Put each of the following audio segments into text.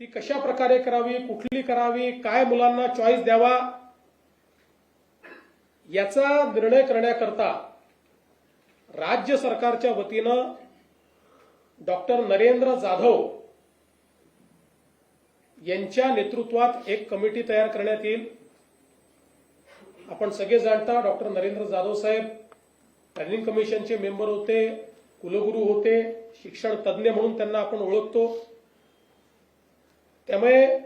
ती कशा प्रकारे करावी कुठली करावी काय मुलांना चॉईस द्यावा याचा निर्णय करण्याकरता राज्य सरकारच्या वतीनं डॉक्टर नरेंद्र जाधव यांच्या नेतृत्वात एक कमिटी तयार करण्यात येईल. आपण सगळे जाणता डॉक्टर नरेंद्र जाधव साहेब ट्रेनिंग कमिशनचे मेंबर होते कुलगुरू होते शिक्षण तज्ज्ञ म्हणून त्यांना आपण ओळखतो. त्यामुळे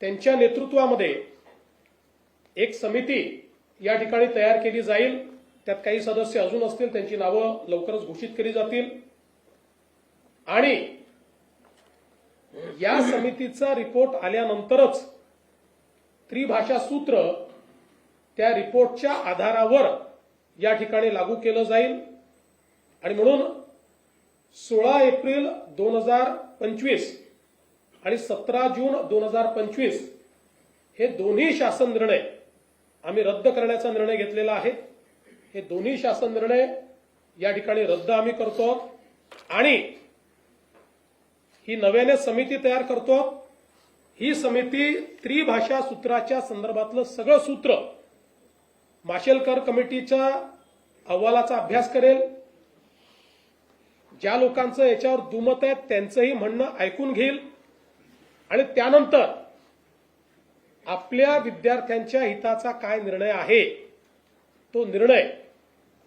त्यांच्या नेतृत्वामध्ये एक समिती या ठिकाणी तयार केली जाईल. त्यात काही सदस्य अजून असतील त्यांची नावं लवकरच घोषित केली जातील. आणि या समितीचा रिपोर्ट आल्यानंतरच त्रिभाषा सूत्र त्या रिपोर्टच्या आधारावर या ठिकाणी लागू केलं जाईल. आणि म्हणून सोळा एप्रिल दोन हजार पंचवीस आणि सतरा जून दोन हजार पंचवीस हे दोन्ही शासन निर्णय आम्ही रद्द करण्याचा निर्णय घेतलेला आहे. हे दोन्ही शासन निर्णय या ठिकाणी रद्द आम्ही करतो आणि ही नव्याने समिती तयार करतो. ही समिती त्रिभाषा सूत्राच्या संदर्भातलं सगळं सूत्र माशेलकर कमिटीच्या अहवालाचा अभ्यास करेल. ज्या लोकांचं याच्यावर दुमत आहे त्यांचंही म्हणणं ऐकून घेईल. आणि त्यानंतर आपल्या विद्यार्थ्यांच्या हिताचा काय निर्णय आहे तो निर्णय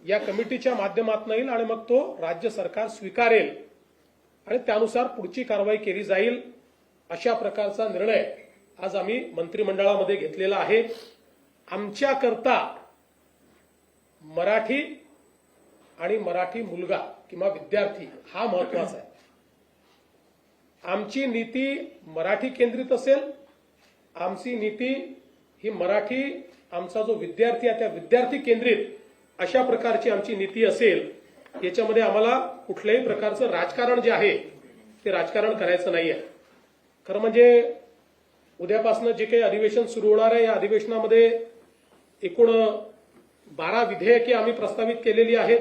या कमिटीच्या माध्यमातून येईल आणि मग तो राज्य सरकार स्वीकारेल आणि त्यानुसार पुढची कारवाई केली जाईल अशा प्रकारचा निर्णय आज आम्ही मंत्रिमंडळामध्ये घेतलेला आहे. आमच्याकरता मराठी आणि मराठी मुलगा किंवा विद्यार्थी हा महत्त्वाचा आहे. आमची नीती मराठी केंद्रित असेल आमची नीती ही मराठी आमचा जो विद्यार्थी आहे त्या विद्यार्थी केंद्रित अशा प्रकारची आमची नीती असेल याच्यामध्ये आम्हाला कुठल्याही प्रकारचं राजकारण जे आहे ते राजकारण करायचं नाही आहे खरं म्हणजे उद्यापासून जे काही अधिवेशन सुरू होणार आहे या अधिवेशनामध्ये एकूण बारा विधेयके आम्ही प्रस्तावित केलेली आहेत.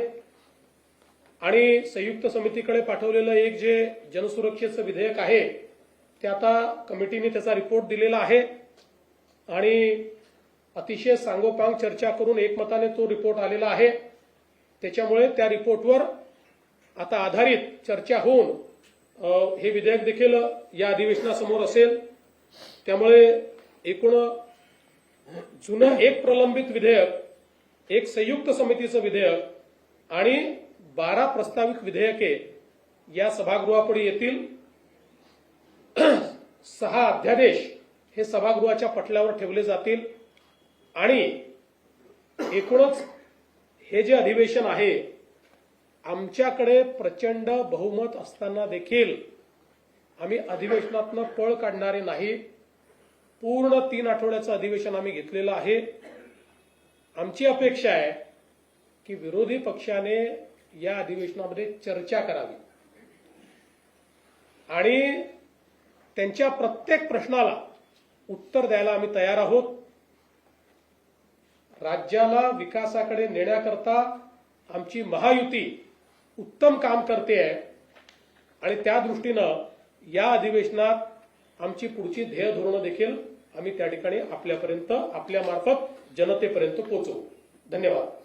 आणि संयुक्त समितीकडे पाठवलेलं एक जे जनसुरक्षेचं विधेयक आहे ते आता कमिटीने त्याचा रिपोर्ट दिलेला आहे. आणि अतिशय सांगोपांग चर्चा करून एकमताने तो रिपोर्ट आलेला आहे. त्याच्यामुळे त्या रिपोर्टवर आता आधारित चर्चा होऊन हे विधेयक देखील या अधिवेशनासमोर असेल. त्यामुळे एकूण जुनं एक प्रलंबित विधेयक एक संयुक्त समितीचं विधेयक आणि बारा प्रस्तावित विधेयके या सभागृहापुढे येतील. सहा अध्यादेश हे सभागृहाच्या पटलावर ठेवले जातील. आणि एकूणच हे जे अधिवेशन आहे आमच्याकडे प्रचंड बहुमत असताना देखील आम्ही अधिवेशनातनं पळ काढणारे नाही. पूर्ण तीन आठवड्याचं अधिवेशन आम्ही घेतलेलं आहे. आमची अपेक्षा आहे की विरोधी पक्षाने या अधिवेशनामध्ये चर्चा करावी. आणि त्यांच्या प्रत्येक प्रश्नाला उत्तर द्यायला आम्ही तयार आहोत. राज्याला विकासाकडे नेण्याकरता आमची महायुती उत्तम काम करते आहे. आणि त्या दृष्टीनं या अधिवेशनात आमची पुढची ध्येय धोरणं देखील आम्ही त्या ठिकाणी आपल्यापर्यंत आपल्या मार्फत जनतेपर्यंत पोहोचवू. धन्यवाद.